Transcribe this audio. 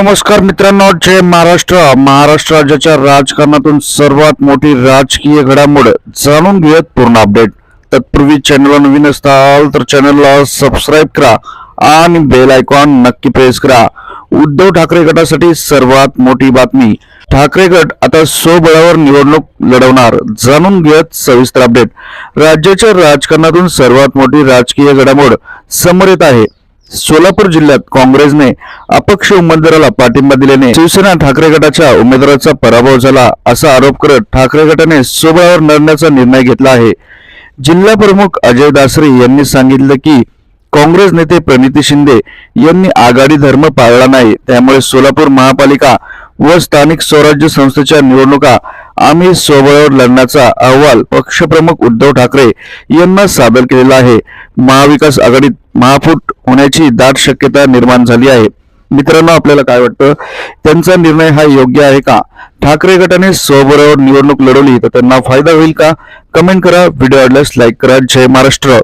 नमस्कार मित्रांनो जय महाराष्ट्र. महाराष्ट्र राज्याच्या राजकारणातून सर्वात मोठी राजकीय घडामोड जाणून घेऊयात पूर्ण अपडेट तत्पूर्वी चॅनलला नवीन असताल तर चॅनलला सबस्क्राईब करा आणि बेल आयकॉन नक्की प्रेस करा. उद्धव ठाकरे गटासाठी सर्वात मोठी बातमी. ठाकरे गट आता स्वबळावर निवडणूक लढवणार. जाणून घेत सविस्तर अपडेट राज्याच्या राजकारणातून सर्वात मोठी राजकीय घडामोड समोर येत आहे. सोलापूर जिल्ह्यात काँग्रेसने अपक्ष उमेदवाराला पाठिंबा दिल्याने शिवसेना ठाकरे गटाच्या उमेदवाराचा पराभव झाला असा आरोप करत ठाकरे गटाने सोबळावर लढण्याचा निर्णय घेतला आहे. जिल्हा प्रमुख अजय दासरे यांनी सांगितलं की काँग्रेस नेते प्रणिती शिंदे यांनी आघाडी धर्म पाळला नाही. त्यामुळे सोलापूर महापालिका व स्थानिक स्वराज्य संस्थेच्या निवडणुका आम्ही सोबळावर लढण्याचा अहवाल पक्षप्रमुख उद्धव ठाकरे यांना सादर केलेला आहे. महाविकास आघाडीत महाफूट होण्याची दाट शक्यता निर्माण झाली आहे. मित्रांनो आपल्याला काय वाटतं? त्यांचा निर्णय हा योग्य आहे का? ठाकरे गटाने स्वबरोबर निवडणूक लढवली तर त्यांना फायदा होईल का? कमेंट करा. व्हिडिओ आवडल्यास लाईक करा. जय महाराष्ट्र.